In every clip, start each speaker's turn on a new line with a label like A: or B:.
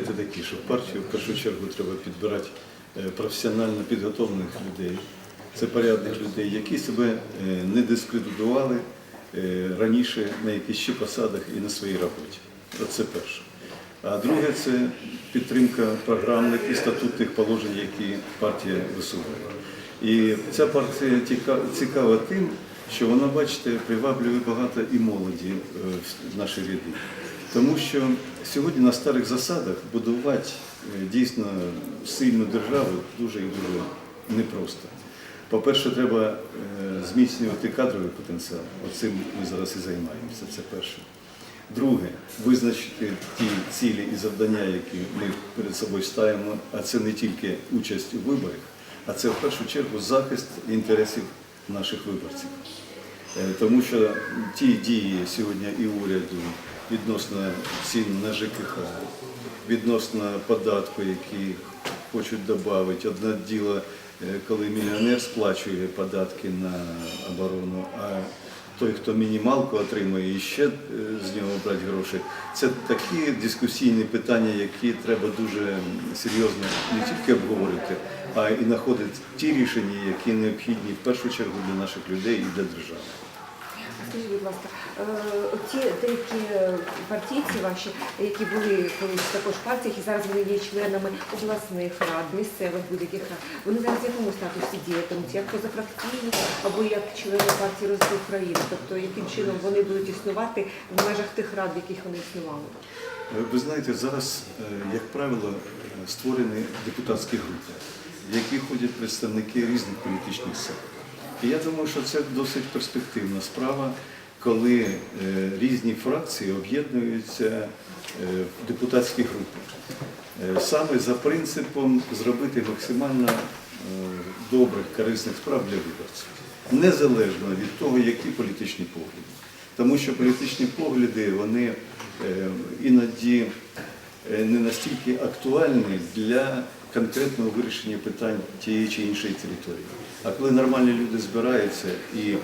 A: пріоритети такі, що в партію в першу чергу треба підбирати е, професіонально підготовлених людей. Це порядних людей, які себе е, не дискредитували е, раніше на якихось ще посадах і на своїй роботі. Це перше. А друге це підтримка програмних і статутних положень, які партія висуває. І ця партія цікава тим, що вона, бачите, приваблює багато і молоді в наші ряди. Тому що сьогодні на старих засадах будувати е, дійсно сильну державу дуже і дуже непросто. По-перше, треба е, зміцнювати кадровий потенціал. Оцим ми зараз і займаємося. Це перше. Друге, визначити ті цілі і завдання, які ми перед собою ставимо, а це не тільки участь у виборах, а це в першу чергу захист інтересів наших виборців. Е, Тому що ті дії сьогодні і уряду відносно цін на ЖКХ, відносно податку, які хочуть додати. Одне діло, е, коли мільйонер сплачує податки на оборону, а той, хто мінімалку отримує і ще е, з нього брати гроші. Це такі дискусійні питання, які треба дуже серйозно не тільки обговорити, а і знаходити ті рішення, які необхідні в першу чергу для наших людей і для держави.
B: Скажіть, будь ласка, е, ті деякі партійці ваші, які були колись також в партіях і зараз вони є членами обласних рад, місцевих будь-яких рад, вони зараз в якому статусі діятимуть, як позафракційні або як члени партії розвитку України? Тобто яким чином вони будуть існувати в межах тих рад, в яких вони існували?
A: Е, Ви знаєте, зараз, е, як правило, е, створені депутатські групи, в які ходять представники різних політичних сил. Я думаю, що це досить перспективна справа, коли е, різні фракції об'єднуються е, в депутатські групи. Е, Саме за принципом зробити максимально добрих, корисних справ для виборців, незалежно від того, які політичні погляди. Тому що політичні погляди вони іноді не настільки актуальні для конкретного вирішення питань тієї чи іншої території. А коли нормальні люди збираються і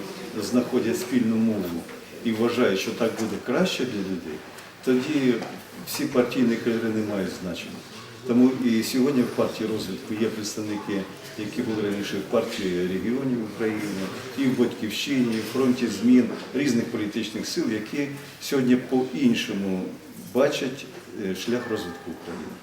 A: знаходять спільну мову і вважають, що так буде краще для людей, тоді всі партійні кольори не мають значення. Тому і сьогодні в партії розвитку є представники, які були раніше в партії регіонів України, і в Батьківщині, і в фронті змін різних політичних сил, які сьогодні по-іншому бачать е, шлях розвитку України.